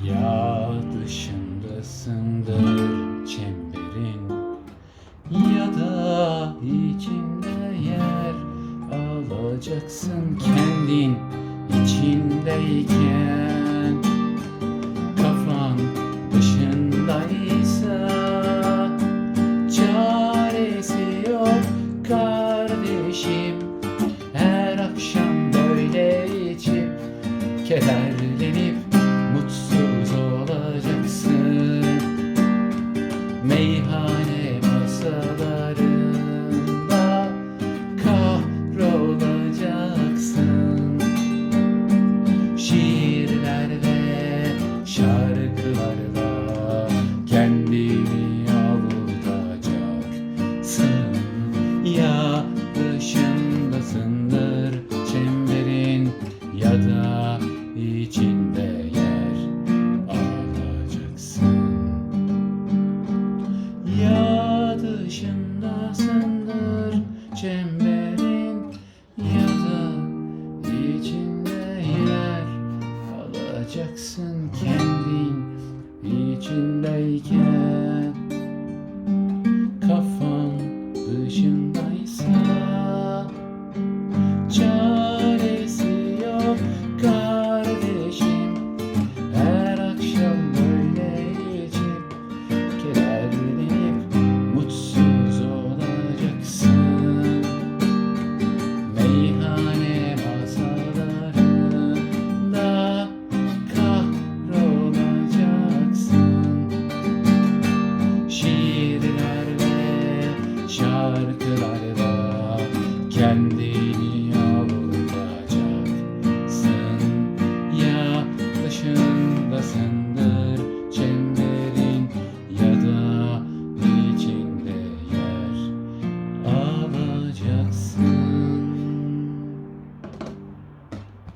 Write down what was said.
Ya dışındasındır çemberin. Ya da içinde yer alacaksın kendin içindeyken. Kafan dışındaysa Çaresi yok kardeşim. Her akşam böyle içip Kederlenip Şiirlerle, şarkılarla kendini avutacaksın Ya dışındasındır çemberin ya da içinde yer alacaksın. Ya dışındasındır çemberin alacaksın kendin içindeyken şarkılarla kendini avutacaksın Ya dışındasın